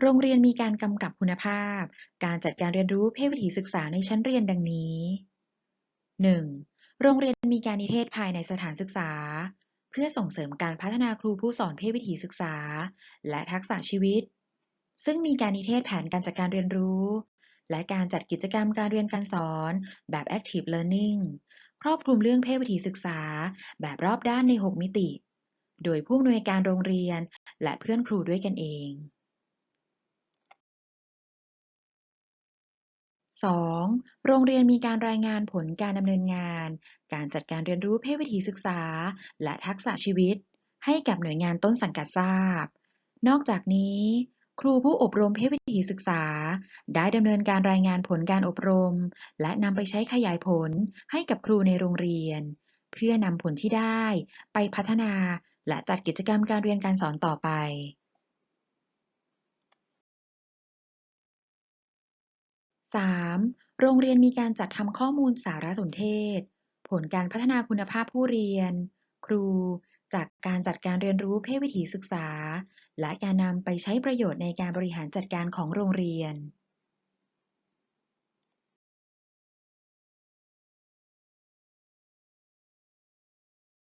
โรงเรียนมีการกำกับคุณภาพ การจัดการเรียนรู้เพศวิถีศึกษาในชั้นเรียนดังนี้ 1. โรงเรียนมีการนิเทศภายในสถานศึกษา เพื่อส่งเสริมการพัฒนาครูผู้สอนเพศวิถีศึกษา และทักษะชีวิต ซึ่งมีการนิเทศแผนการจัดการเรียนรู้ และการจัดกิจกรรมการเรียนการสอนแบบ Active Learning ครอบคลุมเรื่องเพศวิถีศึกษา แบบรอบด้านใน 6 มิติ โดยผู้อำนวยการโรงเรียนและเพื่อนครูด้วยกันเอง 2. โรงเรียนมีการรายงานผลการดำเนินงาน การจัดการเรียนรู้เพศวิถีศึกษา และทักษะชีวิต ให้กับหน่วยงานต้นสังกัดทราบ นอกจากนี้ ครูผู้อบรมเพศวิถีศึกษา ได้ดำเนินการรายงานผลการอบรม และนำไปใช้ขยายผลให้กับครูในโรงเรียน เพื่อนำผลที่ได้ ไปพัฒนาและจัดกิจกรรมการเรียนการสอนต่อไป 3. โรงเรียนมีการจัดทำข้อมูลสารสนเทศ ผลการพัฒนาคุณภาพผู้เรียน ครู จากการจัดการเรียนรู้เพศวิถีศึกษา และการนำไปใช้ประโยชน์ในการบริหารจัดการของโรงเรียน